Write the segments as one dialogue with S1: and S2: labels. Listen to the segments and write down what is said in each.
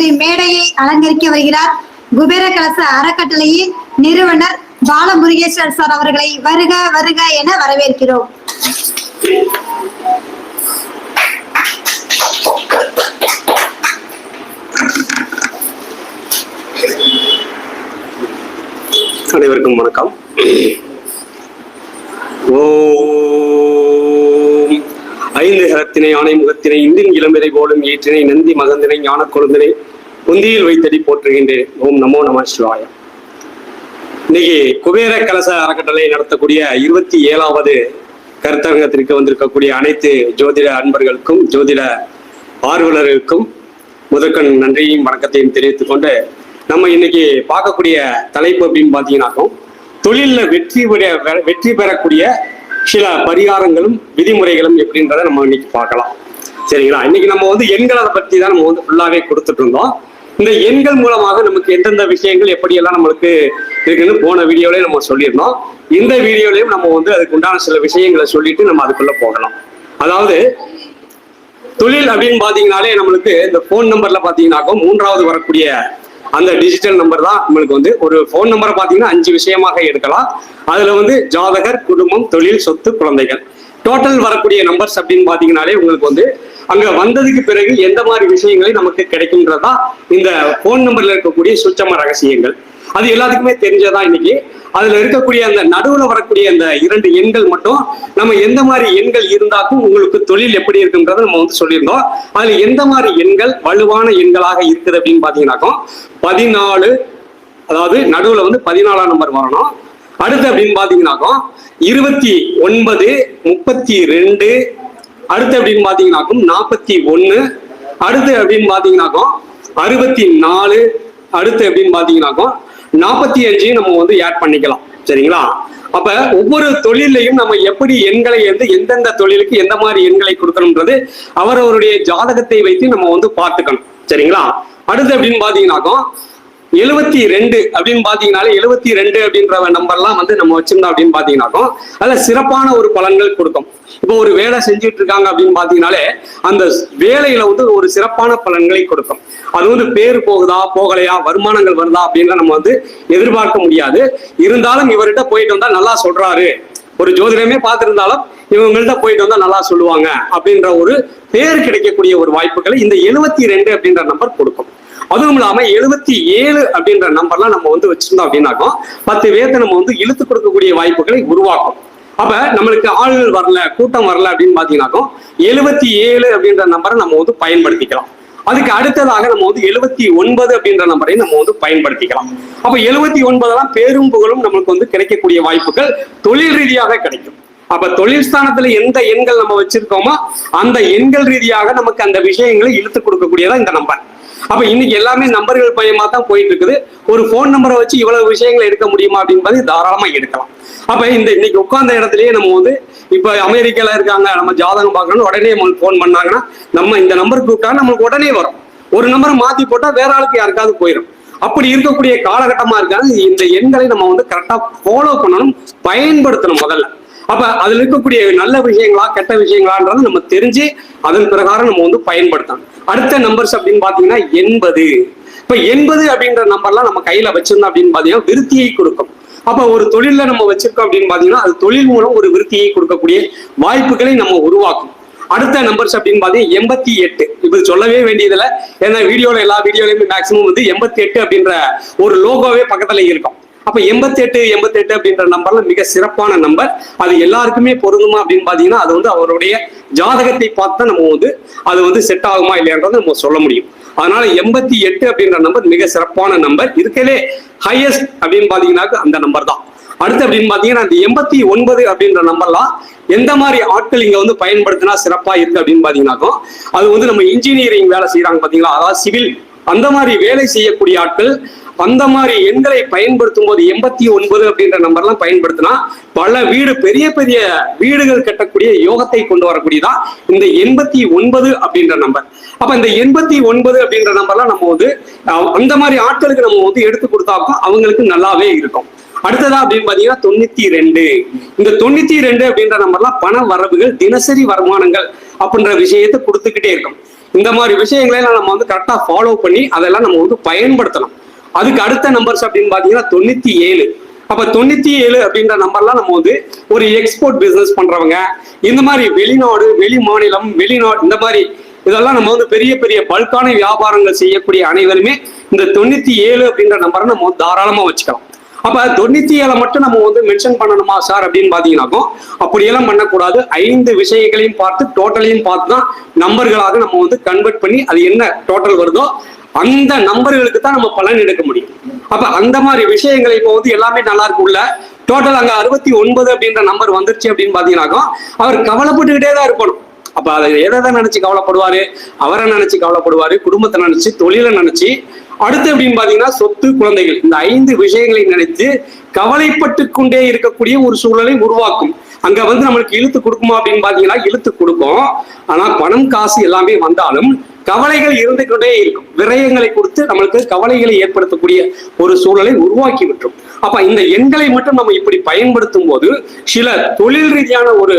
S1: தனது மேடையை அலங்கரிக்க வருகிறார். குபேர கலச அறக்கட்டளையின் நிறுவனர் பாலமுருகேஸ்வர் சார் அவர்களை வருக வருக என வரவேற்கிறோம்.
S2: அனைவருக்கும் வணக்கம். ஓம் ஐந்து கரத்தினை ஆணை முகத்தினை இந்தின் இளம்பிரை போலும் ஏற்றினை நந்தி மகந்தினை ஞான கொழுந்தினை உந்தியில் வைத்தடி போற்றுகின்றேன். ஓம் நமோ நம சிவாய இன்னைக்கு குபேர கலச அறக்கட்டளை நடத்தக்கூடிய இருபத்தி ஏழாவது கருத்தரங்கத்திற்கு வந்திருக்கக்கூடிய அனைத்து ஜோதிட அன்பர்களுக்கும் ஜோதிட ஆர்வலர்களுக்கும் முதற்கண் நன்றியையும் வணக்கத்தையும் தெரிவித்துக் கொண்டு நம்ம இன்னைக்கு பார்க்கக்கூடிய தலைப்பு அப்படின்னு பார்த்தீங்கன்னாக்கும் தொழிலில் வெற்றி பெற- வெற்றி பெறக்கூடிய சில பரிகாரங்களும் விதிமுறைகளும் எப்படின்றத நம்ம இன்னைக்கு பார்க்கலாம். சரிங்களா? இன்னைக்கு நம்ம வந்து எண்களை பற்றி தான் நம்ம வந்து ஃபுல்லாகவே கொடுத்துட்டு இருந்தோம். இந்த எண்கள் மூலமாக நமக்கு எந்தெந்த விஷயங்கள் எப்படியெல்லாம் நம்மளுக்கு இருக்குன்னு போன வீடியோலயே நம்ம சொல்லியிருந்தோம். இந்த வீடியோலயும் நம்ம வந்து அதுக்கு உண்டான சில விஷயங்களை சொல்லிட்டு நம்ம அதுக்குள்ள போகலாம். அதாவது தொழில் அப்படின்னு பாத்தீங்கன்னாலே நம்மளுக்கு இந்த ஃபோன் நம்பர்ல பாத்தீங்கன்னாக்கோ மூன்றாவது வரக்கூடிய அந்த டிஜிட்டல் நம்பர் தான் நம்மளுக்கு வந்து ஒரு ஃபோன் நம்பரை பாத்தீங்கன்னா அஞ்சு விஷயமாக எடுக்கலாம். அதுல வந்து ஜாதகர் குடும்பம் தொழில் சொத்து குழந்தைகள். டோட்டல் வரக்கூடிய நம்பர்ஸ் அப்படின்னு பாத்தீங்கன்னாலே உங்களுக்கு வந்து அங்க வந்ததுக்கு பிறகு எந்த மாதிரி விஷயங்களை நமக்கு கிடைக்கும்ன்றதா இந்த ஃபோன் நம்பர்ல இருக்கக்கூடிய சுச்சம ரகசியங்கள். அது எல்லாத்துக்குமே தெரிஞ்சதா இன்னைக்கு? அதுல இருக்கக்கூடிய அந்த நடுவுல வரக்கூடிய அந்த இரண்டு எண்கள் மட்டும் நம்ம எந்த மாதிரி எண்கள் இருந்தாக்கும் உங்களுக்கு தொழில் எப்படி இருக்குன்றதை நம்ம வந்து சொல்லியிருந்தோம். அதுல எந்த மாதிரி எண்கள் வலுவான எண்களாக இருக்குது அப்படின்னு பாத்தீங்கன்னாக்கும் பதினாலு அதாவது நடுவுல வந்து பதினாலாம் நம்பர் வரணும். அடுத்து அப்படின்னு பாத்தீங்கன்னாக்கும் இருபத்தி ஒன்பது முப்பத்தி ரெண்டு அடுத்து அப்படின்னு பாத்தீங்கன்னாக்கும் நாற்பத்தி ஒன்னு அடுத்து அப்படின்னு பாத்தீங்கன்னாக்கும் அறுபத்தி நாலு. அடுத்து அப்படின்னு பாத்தீங்கன்னாக்கும் நாற்பத்தி அஞ்சையும் நம்ம வந்து ஆட் பண்ணிக்கலாம். சரிங்களா? அப்ப ஒவ்வொரு தொழிலையும் நம்ம எப்படி எண்களை வந்து எந்தெந்த தொழிலுக்கு எந்த மாதிரி எண்களை கொடுக்கணும்ன்றது அவரவருடைய ஜாதகத்தை வைத்து நம்ம வந்து பார்த்துக்கணும். சரிங்களா? அடுத்து அப்படின்னு பாத்தீங்கன்னாக்கும் எழுபத்தி ரெண்டு அப்படின்னு பாத்தீங்கன்னாலே எழுபத்தி ரெண்டு அப்படின்ற நம்பர்லாம் வந்து நம்ம வச்சிருந்தோம் அப்படின்னு பாத்தீங்கன்னாக்கும் அதுல சிறப்பான ஒரு பலன்கள் கொடுக்கும். இப்போ ஒரு வேலை செஞ்சுட்டு இருக்காங்க அப்படின்னு பாத்தீங்கன்னாலே அந்த வேலையில வந்து ஒரு சிறப்பான பலன்களை கொடுக்கும். அது வந்து பேர் போகுதா போகலையா வருமானங்கள் வருதா அப்படின்ற நம்ம வந்து எதிர்பார்க்க முடியாது. இருந்தாலும் இவர்கிட்ட போயிட்டு வந்தா நல்லா சொல்றாரு. ஒரு ஜோதிடமே பார்த்திருந்தாலும் இவங்கள்ட்ட போயிட்டு வந்தா நல்லா சொல்லுவாங்க அப்படின்ற ஒரு பேர் கிடைக்கக்கூடிய ஒரு வாய்ப்புகளை இந்த எழுபத்தி ரெண்டு அப்படின்ற நம்பர் கொடுக்கும். அதுவும் இல்லாம எழுபத்தி ஏழு அப்படின்ற நம்பர்லாம் நம்ம வந்து வச்சிருந்தோம் அப்படின்னாக்கோ பத்து பேர்த்த நம்ம வந்து இழுத்து கொடுக்கக்கூடிய வாய்ப்புகளை உருவாக்கும். அப்ப நம்மளுக்கு ஆளுநர் வரல கூட்டம் வரல அப்படின்னு பாத்தீங்கன்னாக்கோ எழுபத்தி ஏழு அப்படின்ற நம்பரை நம்ம வந்து பயன்படுத்திக்கலாம். அதுக்கு அடுத்ததாக நம்ம வந்து எழுபத்தி ஒன்பது அப்படின்ற நம்பரை நம்ம வந்து பயன்படுத்திக்கலாம். அப்ப எழுபத்தி ஒன்பதெல்லாம் பேரும் புகழும் நம்மளுக்கு வந்து கிடைக்கக்கூடிய வாய்ப்புகள் தொழில் ரீதியாக கிடைக்கும். அப்ப தொழில் ஸ்தானத்துல எந்த எண்கள் நம்ம வச்சிருக்கோமோ அந்த எண்கள் ரீதியாக நமக்கு அந்த விஷயங்களை இழுத்து கொடுக்கக்கூடியதான் இந்த நம்பர் அப்ப இன்னைக்கு எல்லாமே நம்பர்கள் பயமா தான் போயிட்டு இருக்குது ஒரு ஃபோன் நம்பரை வச்சு இவ்வளவு விஷயங்களை எடுக்க முடியுமா அப்படின்றது தாராளமா எடுக்கலாம். அப்ப இந்த இன்னைக்கு உட்கார்ந்த இடத்துலயே நம்ம வந்து இப்ப அமெரிக்கால இருக்காங்க நம்ம ஜாதகம் பார்க்கணும் உடனே நம்மளுக்கு ஃபோன் பண்ணாங்கன்னா நம்ம இந்த நம்பருக்கு கூப்பிட்டா நம்மளுக்கு உடனே வரும். ஒரு நம்பரை மாத்தி போட்டா வேற ஆளுக்கு யாருக்காவது போயிடும் அப்படி இருக்கக்கூடிய காலகட்டமா இருக்காங்க. இந்த எண்களை நம்ம வந்து கரெக்டா ஃபாலோ பண்ணணும் பயன்படுத்தணும் முதல்ல. அப்ப அதுல இருக்கக்கூடிய நல்ல விஷயங்களா கெட்ட விஷயங்களான்றது நம்ம தெரிஞ்சு அதன் பிரகாரம் நம்ம வந்து பயன்படுத்தணும். அடுத்த நம்பர்ஸ் அப்படின்னு பாத்தீங்கன்னா எண்பது. இப்ப எண்பது அப்படின்ற நம்பர்லாம் நம்ம கையில வச்சிருந்தோம் அப்படின்னு பாத்தீங்கன்னா விருத்தியை கொடுக்கும். அப்ப ஒரு தொழில நம்ம வச்சிருக்கோம் அப்படின்னு பாத்தீங்கன்னா அது தொழில் மூலம் ஒரு விருத்தியை கொடுக்கக்கூடிய வாய்ப்புகளை நம்ம உருவாக்கும். அடுத்த நம்பர்ஸ் அப்படின்னு பாத்தீங்கன்னா எண்பத்தி எட்டு. இப்ப சொல்லவே வேண்டியதில்லை. ஏன்னா வீடியோல எல்லா வீடியோலையுமே மேக்சிமம் வந்து எண்பத்தி எட்டு அப்படின்ற ஒரு லோகோவே பக்கத்துல இருக்கும். அப்ப எண்பத்தி எட்டு எண்பத்தி எட்டு அப்படின்ற நம்பர்ல மிக சிறப்பான நம்பர். அது எல்லாருக்குமே பொருந்துமா அப்படின்னு பாத்தீங்கன்னா அது வந்து அவருடைய ஜாதகத்தை பார்த்து நம்ம வந்து அது வந்து செட் ஆகுமா இல்லையான்றதை நம்ம சொல்ல முடியும். அதனால எண்பத்தி எட்டு அப்படின்ற நம்பர் மிக சிறப்பான நம்பர். இருக்கலே ஹையஸ்ட் அப்படின்னு பாத்தீங்கன்னாக்க அந்த நம்பர் தான். அடுத்து அப்படின்னு பாத்தீங்கன்னா அந்த எண்பத்தி ஒன்பது அப்படின்ற நம்பர்லாம் எந்த மாதிரி ஆட்கள் இங்க வந்து பயன்படுத்தினா சிறப்பா இருக்கு அப்படின்னு பாத்தீங்கன்னாக்கும் அது வந்து நம்ம இன்ஜினியரிங் வேலை செய்யறாங்க பாத்தீங்களா? அதாவது சிவில் அந்த மாதிரி வேலை செய்யக்கூடிய ஆட்கள் அந்த மாதிரி எண்களை பயன்படுத்தும் போது எண்பத்தி ஒன்பது அப்படின்ற நம்பர்லாம் பயன்படுத்தினா பல வீடு பெரிய பெரிய வீடுகள் கட்டக்கூடிய யோகத்தை கொண்டு வரக்கூடியதா? இந்த எண்பத்தி ஒன்பது அப்படின்ற நம்பர் அப்ப இந்த எண்பத்தி ஒன்பது அப்படின்ற நம்பர்லாம் நம்ம வந்து அந்த மாதிரி ஆட்களுக்கு நம்ம வந்து எடுத்து கொடுத்தாக்கும் அவங்களுக்கு நல்லாவே இருக்கும். அடுத்ததா அப்படின்னு பாத்தீங்கன்னா தொண்ணூத்தி ரெண்டு. இந்த தொண்ணூத்தி ரெண்டு அப்படின்ற நம்பர்லாம் பண வரவுகள் தினசரி வருமானங்கள் அப்படின்ற விஷயத்தை கொடுத்துக்கிட்டே இருக்கும். இந்த மாதிரி விஷயங்களை நம்ம வந்து கரெக்டா ஃபாலோ பண்ணி அதெல்லாம் நம்ம வந்து பயன்படுத்தலாம். அதுக்கு அடுத்த நம்பர்ஸ் அப்படின்னு பாத்தீங்கன்னா தொண்ணூத்தி ஏழு. அப்ப தொண்ணூத்தி ஏழு அப்படின்ற நம்பர்லாம் நம்ம வந்து ஒரு எக்ஸ்போர்ட் பிசினஸ் பண்றவங்க இந்த மாதிரி வெளிநாடு வெளி மாநிலம் வெளிநாடு இந்த மாதிரி இதெல்லாம் நம்ம வந்து பெரிய பெரிய பல்கான வியாபாரங்கள் செய்யக்கூடிய அனைவருமே இந்த தொண்ணூத்தி ஏழு அப்படின்ற நம்பரை நம்ம தாராளமாக தாராளமா வச்சுக்கலாம். அப்ப தொண்ணூத்தி ஏழை மட்டும் நம்ம வந்து மென்ஷன் பண்ணணுமா சார் அப்படின்னு பாத்தீங்கன்னாக்கும் அப்படியெல்லாம் பண்ணக்கூடாது. ஐந்து விஷயங்களையும் பார்த்து டோட்டலையும் பார்த்து தான் நம்பர்களாக நம்ம வந்து கன்வெர்ட் பண்ணி அது என்ன டோட்டல் வருதோ அந்த நம்பர்களுக்கு தான் நம்ம பலன் எடுக்க முடியும். அப்ப அந்த மாதிரி விஷயங்களை இப்போ வந்து எல்லாமே நல்லா இருக்குல்ல டோட்டல் அங்க அறுபத்தி ஒன்பது அப்படின்ற நம்பர் வந்துருச்சு அப்படின்னு பாத்தீங்கன்னாக்கும் அவர் கவலைப்பட்டுக்கிட்டே தான் இருக்கணும் அப்ப அதை எதை தான் நினைச்சு கவலைப்படுவாரு? அவரை நினைச்சு கவலைப்படுவாரு குடும்பத்தை நினைச்சு தொழிலை நினைச்சு அடுத்து அப்படின்னு பாத்தீங்கன்னா சொத்து குழந்தைகள். இந்த ஐந்து விஷயங்களை நினைத்து கவலைப்பட்டு கொண்டே இருக்கக்கூடிய ஒரு சூழலை உருவாக்கும். அங்க வந்து நம்மளுக்கு இழுத்து கொடுக்குமா அப்படின்னு பாத்தீங்கன்னா இழுத்து கொடுக்கும். ஆனா பணம் காசு எல்லாமே வந்தாலும் கவலைகள் இருந்து கொண்டே இருக்கும். விரயங்களை கொடுத்து நம்மளுக்கு கவலைகளை ஏற்படுத்தக்கூடிய ஒரு சூழலை உருவாக்கி விட்டுரும். அப்ப இந்த எண்களை மட்டும் நம்ம இப்படி பயன்படுத்தும் போது சில தொழில் ரீதியான ஒரு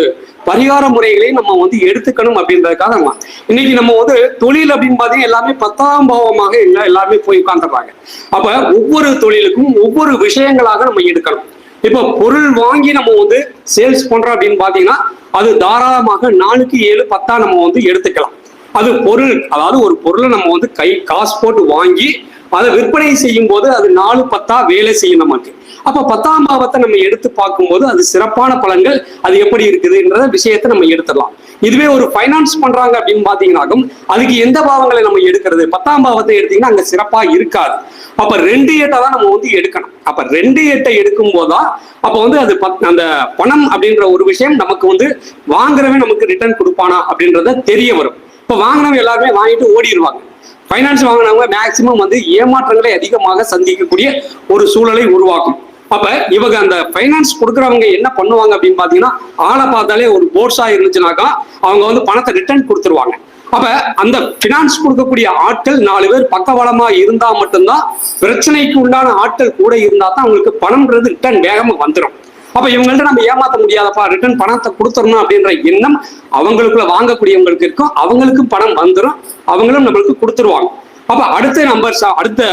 S2: பரிகார முறைகளை நம்ம வந்து எடுத்துக்கணும் அப்படின்றதுக்காக நம்ம இன்னைக்கு நம்ம வந்து தொழில் அப்படின்னு பார்த்தீங்கன்னா எல்லாமே பத்தாம் பாவமாக இல்லை எல்லாமே போய் உட்காந்துடுறாங்க அப்ப ஒவ்வொரு தொழிலுக்கும் ஒவ்வொரு விஷயங்களாக நம்ம எடுக்கணும். இப்போ பொருள் வாங்கி நம்ம வந்து சேல்ஸ் பண்றோம் அப்படின்னு பாத்தீங்கன்னா அது தாராளமாக நாலுக்கு ஏழு பத்தா நம்ம வந்து எடுத்துக்கலாம். அது பொருள். அதாவது ஒரு பொருளை நம்ம வந்து கை காசு போட்டு வாங்கி அதை விற்பனை செய்யும் போது அது நாலு பத்தா வேலை செய்யும் நமக்கு அப்ப பத்தாம் பாவத்தை நம்ம எடுத்து பார்க்கும்போது அது சிறப்பான பலன்கள் அது எப்படி இருக்குதுன்றத விஷயத்தை நம்ம எடுத்துடலாம். இதுவே ஒரு ஃபைனான்ஸ் பண்றாங்க அப்படின்னு பாத்தீங்கன்னாக்கும் அதுக்கு எந்த பாவங்களை நம்ம எடுக்கிறது? பத்தாம் பாவத்தை எடுத்தீங்கன்னா அங்க சிறப்பா இருக்காது. அப்ப ரெண்டு எட்டை தான் நம்ம வந்து எடுக்கணும். அப்ப ரெண்டு எட்டை எடுக்கும் போதுதான் அப்ப வந்து அது பத்- அந்த பணம் அப்படின்ற ஒரு விஷயம் நமக்கு வந்து வாங்குறவன் நமக்கு ரிட்டர்ன் கொடுப்பானா அப்படின்றத தெரிய வரும். இப்போ வாங்கினவங்க எல்லாருமே வாங்கிட்டு ஓடிடுவாங்க ஃபைனான்ஸ் வாங்கினவங்க மேக்சிமம் வந்து ஏமாற்றங்களை அதிகமாக சந்திக்கக்கூடிய ஒரு சூழலை உருவாக்கும். அப்ப இவங்க அந்த ஃபைனான்ஸ் கொடுக்குறவங்க என்ன பண்ணுவாங்க அப்படின்னு பாத்தீங்கன்னா ஆளை பார்த்தாலே ஒரு போர்ஸா இருந்துச்சுனாக்கா அவங்க வந்து பணத்தை ரிட்டர்ன் கொடுத்துருவாங்க. அப்ப அந்த பினான்ஸ் கொடுக்கக்கூடிய ஆட்கள் நாலு பேர் பக்கவளமா இருந்தா மட்டும்தான் பிரச்சனைக்கு உண்டான ஆட்கள் கூட இருந்தா தான் அவங்களுக்கு பணம்ன்றது ரிட்டர்ன் வேகமா வந்துடும் அப்ப இவங்கள்ட்ட நம்ம ஏமாத்த முடியாதப்பா ரிட்டர்ன் பணத்தை கொடுத்துடணும் அப்படின்ற எண்ணம் அவங்களுக்குள்ள வாங்கக்கூடியவங்களுக்கு இருக்கும். அவங்களுக்கும் பணம் வந்துடும் அவங்களும் நம்மளுக்கு கொடுத்துருவாங்க. அப்ப அடுத்த நம்பர் அடுத்த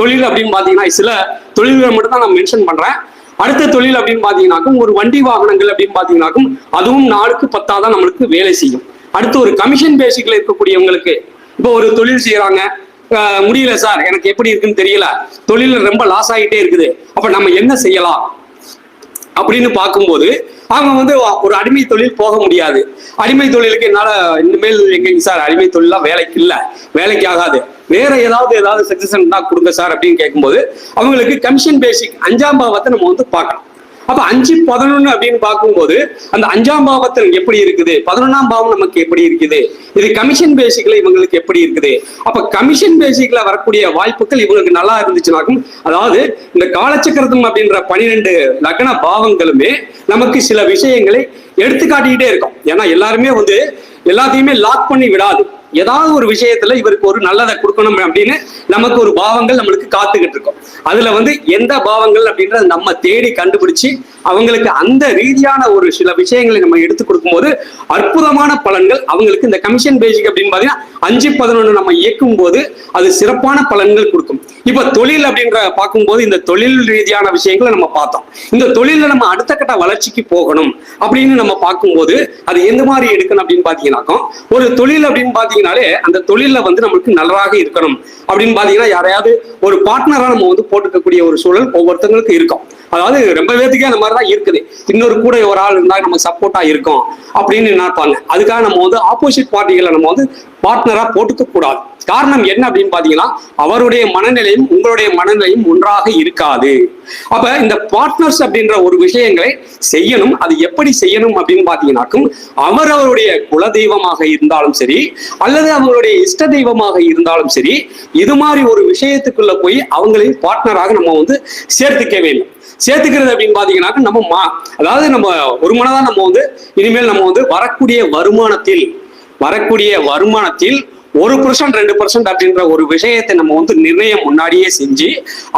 S2: தொழில் அப்படின்னு பாத்தீங்கன்னா சில தொழில்களை மட்டும் தான் நான் மென்ஷன் பண்றேன். அடுத்த தொழில் அப்படின்னு பாத்தீங்கன்னாக்கும் ஒரு வண்டி வாகனங்கள் அப்படின்னு பாத்தீங்கன்னாக்கும் அதுவும் நாளுக்கு பத்தாதான் நம்மளுக்கு வேலை செய்யும். அடுத்து ஒரு கமிஷன் பேசிக்ல இருக்கக்கூடியவங்களுக்கு இப்போ ஒரு தொழில் செய்யறாங்க முடியல சார். எனக்கு எப்படி இருக்குன்னு தெரியல. தொழில் ரொம்ப லாஸ் ஆகிட்டே இருக்குது. அப்ப நம்ம என்ன செய்யலாம்? அப்படின்னு பார்க்கும்போது அவங்க வந்து ஒரு அடிமை தொழில் போக முடியாது. அடிமை தொழிலுக்கு என்னால இனிமேல் எங்க சார் அடிமை தொழிலாம் வேலைக்கு இல்ல. வேலைக்கு ஆகாது. வேற ஏதாவது ஏதாவது சஜஷன் தான் கொடுங்க சார் அப்படின்னு கேட்கும்போது அவங்களுக்கு கமிஷன் பேசிக் அஞ்சாம் பாவத்தை நம்ம வந்து பார்க்கலாம் அப்ப அஞ்சு பதினொன்னு அப்படின்னு பார்க்கும்போது அந்த அஞ்சாம் பாவத்தில் எப்படி இருக்குது? பதினொன்னாம் பாவம் நமக்கு எப்படி இருக்குது? இது கமிஷன் பேசிக்ல இவங்களுக்கு எப்படி இருக்குது? அப்ப கமிஷன் பேசிக்ல வரக்கூடிய வாய்ப்புகள் இவங்களுக்கு நல்லா இருந்துச்சுனாக்கும் அதாவது இந்த காலச்சக்கரத்தம் அப்படின்ற பனிரெண்டு லக்ன பாவங்களுமே நமக்கு சில விஷயங்களை எடுத்து காட்டிக்கிட்டே இருக்கும். ஏன்னா எல்லாருமே வந்து எல்லாத்தையுமே லாக் பண்ணி விடாது. ஏதாவது ஒரு விஷயத்துல இவருக்கு ஒரு நல்லதை கொடுக்கணும் அப்படின்னு நமக்கு ஒரு பாவங்கள் நம்மளுக்கு காத்துக்கிட்டு இருக்கும். அதுல வந்து எந்த பாவங்கள் அப்படின்றத நம்ம தேடி கண்டுபிடிச்சு அவங்களுக்கு அந்த ரீதியான ஒரு சில விஷயங்களை நம்ம எடுத்து கொடுக்கும்போது அற்புதமான பலன்கள் அவங்களுக்கு இந்த கமிஷன் பேசிக் அப்படின்னு பாத்தீங்கன்னா அஞ்சு பதினொன்று நம்ம இயக்கும் போது அது சிறப்பான பலன்கள் கொடுக்கும். இப்ப தொழில் அப்படின்ற பார்க்கும்போது இந்த தொழில் ரீதியான விஷயங்களை நம்ம பார்த்தோம். இந்த தொழில நம்ம அடுத்த கட்ட வளர்ச்சிக்கு போகணும் அப்படின்னு நம்ம பார்க்கும்போது அது எந்த மாதிரி எடுக்கணும் அப்படின்னு பாத்தீங்கன்னாக்கும் ஒரு தொழில் அப்படின்னு பாத்தீங்கன்னாலே அந்த தொழில வந்து நம்மளுக்கு நல்லாக இருக்கணும் அப்படின்னு பாத்தீங்கன்னா யாரையாவது ஒரு பார்ட்னரா நம்ம வந்து போட்டுக்கக்கூடிய ஒரு சூழல் ஒவ்வொருத்தங்களுக்கு இருக்கும். அதாவது ரொம்ப பேத்துக்கே அந்த மாதிரி தான் இருக்குது. இன்னொரு கூட ஒரு ஆள் இருந்தா நம்ம சப்போர்ட்டா இருக்கும் அப்படின்னு நினைப்பாங்க. அதுக்காக நம்ம வந்து ஆப்போசிட் பார்ட்டிகளை நம்ம வந்து பார்ட்னரா போட்டுக்க கூடாது. காரணம் என்ன அப்படின்னு பார்த்தீங்கன்னா அவருடைய மனநிலையும் உங்களுடைய மனநிலையும் ஒன்றாக இருக்காது. அப்ப இந்த பார்ட்னர்ஸ் அப்படின்ற ஒரு விஷயங்களை செய்யணும். அது எப்படி செய்யணும் அப்படின்னு பாத்தீங்கன்னாக்கும் அவரவருடைய குலதெய்வமாக இருந்தாலும் சரி அல்லது அவங்களுடைய இஷ்ட தெய்வமாக இருந்தாலும் சரி இது மாதிரி ஒரு விஷயத்துக்குள்ள போய் அவங்களையும் பார்ட்னராக நம்ம வந்து சேர்த்துக்க வேண்டும் சேர்த்துக்கிறது அப்படின்னு பாத்தீங்கன்னாக்க நம்ம மா அதாவது நம்ம ஒரு மனதா நம்ம வந்து இனிமேல் நம்ம வந்து வரக்கூடிய வருமானத்தில் வரக்கூடிய வருமானத்தில் ஒரு பர்சன்ட் ரெண்டு பர்சன்ட் அப்படின்ற ஒரு விஷயத்தை நம்ம வந்து நிர்ணயம் முன்னாடியே செஞ்சு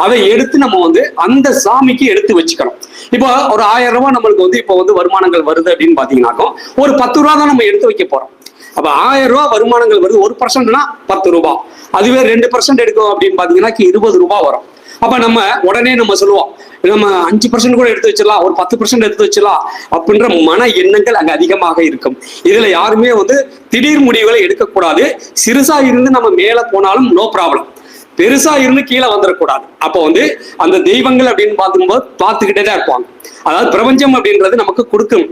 S2: அதை எடுத்து நம்ம வந்து அந்த சாமிக்கு எடுத்து வச்சுக்கணும். இப்போ ஒரு ஆயிரம் ரூபாய் நம்மளுக்கு வந்து இப்போ வந்து வருமானங்கள் வருது அப்படின்னு பாத்தீங்கன்னாக்கும் ஒரு பத்து ரூபா தான் நம்ம எடுத்து வைக்க போறோம். அப்ப ஆயிரம் ரூபாய் வருமானங்கள் வருது ஒரு பர்சன்ட்னா பத்து ரூபாய் அதுவே ரெண்டு பர்சன்ட் எடுக்கும் அப்படின்னு பாத்தீங்கன்னா இருபது ரூபாய் வரும். அப்ப நம்ம உடனே நம்ம சொல்லுவோம் நம்ம அஞ்சு பர்சன்ட் கூட எடுத்து வச்சிடலாம் ஒரு பத்து பர்சன்ட் எடுத்து வச்சிடலாம் அப்படின்ற மன எண்ணங்கள் அங்க அதிகமாக இருக்கும். இதுல யாருமே வந்து திடீர் முடிவுகளை எடுக்கக்கூடாது. சிறுசா இருந்து நம்ம மேல போனாலும் நோ ப்ராப்ளம் பெருசா இருந்து கீழே வந்துடக்கூடாது அப்போ வந்து அந்த தெய்வங்கள் அப்படின்னு பார்க்கும்போது பார்த்துக்கிட்டே தான் இருப்பாங்க. அதாவது பிரபஞ்சம் அப்படின்றது நமக்கு கொடுக்கும்.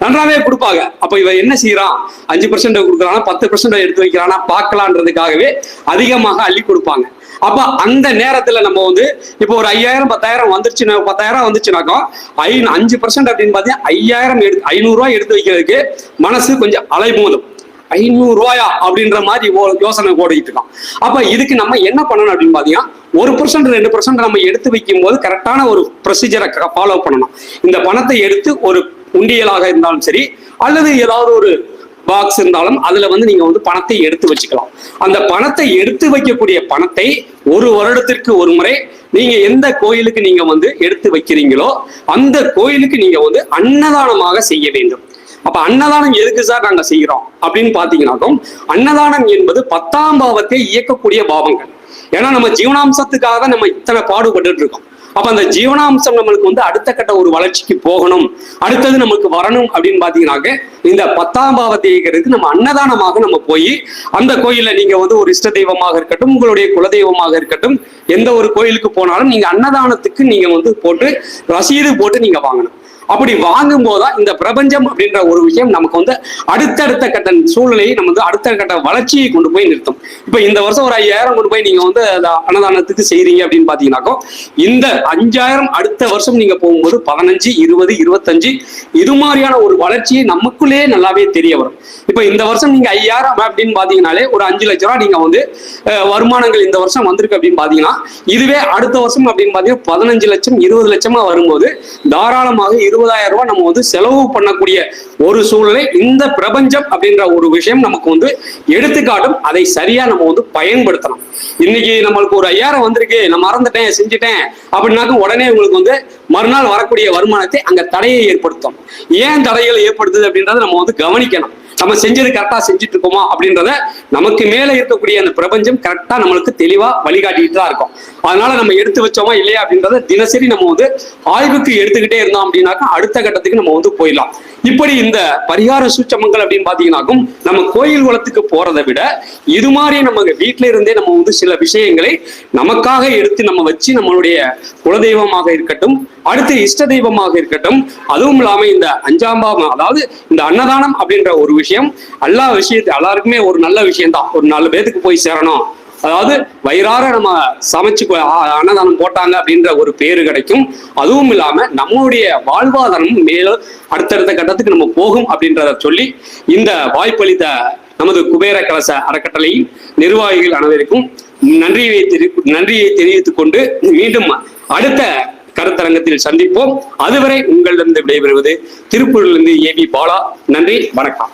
S2: நன்றாவே கொடுப்பாங்க. அப்ப இவன் என்ன செய்யறான்? அஞ்சு பர்சன்ட் கொடுக்குறானா பத்து பர்சன்ட் எடுத்து வைக்கிறானா பார்க்கலான்றதுக்காகவே அதிகமாக அள்ளி கொடுப்பாங்க. அப்ப அந்த நேரத்துல நம்ம வந்து இப்போ ஒரு ஐயாயிரம் பத்தாயிரம் வந்துருச்சுன்னா பத்தாயிரம் வந்துச்சுனாக்கா ஐ அஞ்சு பர்சன்ட் அப்படின்னு பார்த்தீங்கன்னா ஐயாயிரம் எடு ஐநூறு ரூபாய் எடுத்து வைக்கிறதுக்கு மனசு கொஞ்சம் அலைமோதும். ஐநூறு ரூபாயா அப்படின்ற மாதிரி ஓ- யோசனை ஓடிட்டு இருக்கான். அப்ப இதுக்கு நம்ம என்ன பண்ணணும் அப்படின்னு பாத்தீங்கன்னா ஒரு பர்சன்ட் ரெண்டு பர்சன்ட் நம்ம எடுத்து வைக்கும் போது கரெக்டான ஒரு ப்ரொசீஜரை ஃபாலோ பண்ணணும். இந்த பணத்தை எடுத்து ஒரு உண்டியலாக இருந்தாலும் சரி அல்லது ஏதாவது ஒரு பாக்ஸ் இருந்தாலும் அதுல வந்து நீங்க வந்து பணத்தை எடுத்து வச்சுக்கலாம். அந்த பணத்தை எடுத்து வைக்கக்கூடிய பணத்தை ஒரு வருடத்திற்கு ஒரு முறை நீங்க எந்த கோயிலுக்கு நீங்க வந்து எடுத்து வைக்கிறீங்களோ அந்த கோயிலுக்கு நீங்க வந்து அன்னதானமாக செய்ய வேண்டும். அப்ப அன்னதானம் எதுக்கு சார் நாங்க செய்யறோம்? அப்படின்னு பாத்தீங்கன்னாக்கும் அன்னதானம் என்பது பத்தாம் பாவத்தை இயக்கக்கூடிய பாவங்கள். ஏன்னா நம்ம ஜீவனாம்சத்துக்காக தான் நம்ம இத்தனை பாடுபட்டு இருக்கோம். அப்ப அந்த ஜீவனாம்சம் நம்மளுக்கு வந்து அடுத்த கட்ட ஒரு வளர்ச்சிக்கு போகணும். அடுத்தது நமக்கு வரணும் அப்படின்னு பாத்தீங்கன்னாக்க இந்த பத்தாம் பாவத்தை நம்ம அன்னதானமாக நம்ம போய் அந்த கோயில நீங்க வந்து ஒரு இஷ்ட தெய்வமாக இருக்கட்டும் உங்களுடைய குலதெய்வமாக இருக்கட்டும் எந்த ஒரு கோயிலுக்கு போனாலும் நீங்க அன்னதானத்துக்கு நீங்க வந்து போட்டு ரசீது போட்டு நீங்க வாங்கணும். அப்படி வாங்கும் போதுதான் இந்த பிரபஞ்சம் அப்படின்ற ஒரு விஷயம் நமக்கு வந்து அடுத்தடுத்த கட்ட சூழ்நிலையை நம்ம வந்து அடுத்த கட்ட வளர்ச்சியை கொண்டு போய் நிறுத்தும். இப்ப இந்த வருஷம் ஒரு ஐயாயிரம் கொண்டு போய் நீங்க வந்து அந்த அன்னதானத்துக்கு செய்றீங்க அப்படின்னு பாத்தீங்கன்னாக்கோ இந்த அஞ்சாயிரம் அடுத்த வருஷம் நீங்க போகும்போது பதினஞ்சு இருபது இருபத்தஞ்சு இது மாதிரியான ஒரு வளர்ச்சியை நமக்குள்ளேயே நல்லாவே தெரிய வரும். இப்ப இந்த வருஷம் நீங்க ஐயாயிரம் அப்படின்னு பாத்தீங்கன்னாலே ஒரு அஞ்சு லட்ச ரூபா நீங்க வந்து வருமானங்கள் இந்த வருஷம் வந்திருக்கு அப்படின்னு பாத்தீங்கன்னா இதுவே அடுத்த வருஷம் அப்படின்னு பாத்தீங்கன்னா பதினஞ்சு லட்சம் இருபது லட்சமா வரும்போது தாராளமாக எழுபதாயிரம் ரூபாய் நம்ம வந்து செலவு பண்ணக்கூடிய ஒரு சூழ்நிலை இந்த பிரபஞ்சம் அப்படின்ற ஒரு விஷயம் நமக்கு வந்து எடுத்துக்காட்டும். அதை சரியா நம்ம வந்து பயன்படுத்தணும் இன்னைக்கு நம்மளுக்கு ஒரு ஐயாயிரம் வந்திருக்கு. நான் மறந்துட்டேன் செஞ்சுட்டேன். அப்படின்னாக்க உடனே உங்களுக்கு வந்து மறுநாள் வரக்கூடிய வருமானத்தை அங்க தடையை ஏற்படுத்தும். ஏன் தடைகள் ஏற்படுத்துது அப்படின்றத நம்ம வந்து கவனிக்கணும். நம்ம செஞ்சது கரெக்டா செஞ்சுட்டு இருக்கோமா அப்படின்றத நமக்கு மேல இருக்கக்கூடிய அந்த பிரபஞ்சம் கரெக்டா நம்மளுக்கு தெளிவா வழிகாட்டிட்டு தான் இருக்கும். அதனால நம்ம எடுத்து வச்சோமா இல்லையா அப்படின்றத தினசரி நம்ம வந்து ஆய்வுக்கு எடுத்துக்கிட்டே இருந்தோம் அப்படின்னாக்கா அடுத்த கட்டத்துக்கு நம்ம வந்து போயிடலாம். இப்படி இந்த பரிகார சூச்சமங்கள் அப்படின்னு பாத்தீங்கன்னாக்கும் நம்ம கோயில் குளத்துக்கு போறதை விட இது மாதிரி நம்ம வீட்டுல இருந்தே நம்ம வந்து சில விஷயங்களை நமக்காக எடுத்து நம்ம வச்சு நம்மளுடைய குலதெய்வமாக இருக்கட்டும் அடுத்து இஷ்ட தெய்வமாக இருக்கட்டும் அதுவும் இல்லாம இந்த அஞ்சாம் பாவம் அதாவது இந்த அன்னதானம் அப்படின்ற ஒரு விஷயம் எல்லா விஷயத்து எல்லாருக்குமே ஒரு நல்ல விஷயம் தான் ஒரு நாலு பேத்துக்கு போய் சேரணும். அதாவது வயிறார நம்ம சமைச்சு அன்னதானம் போட்டாங்க அப்படின்ற ஒரு பேரு கிடைக்கும். அதுவும் இல்லாம நம்மளுடைய வாழ்வாதாரம் மேலும் அடுத்தடுத்த கட்டத்துக்கு நம்ம போகும் அப்படின்றத சொல்லி இந்த வாய்ப்பளித்த நமது குபேர கலச அறக்கட்டளை நிர்வாகிகள் அனைவருக்கும் நன்றியை தெரி நன்றியை தெரிவித்துக் கொண்டு மீண்டும் அடுத்த கருத்தரங்கத்தில் சந்திப்போம். அதுவரை உங்களிடம் விடைபெறுவது திருப்பூரிலிருந்து ஏ பி பாலா. நன்றி வணக்கம்.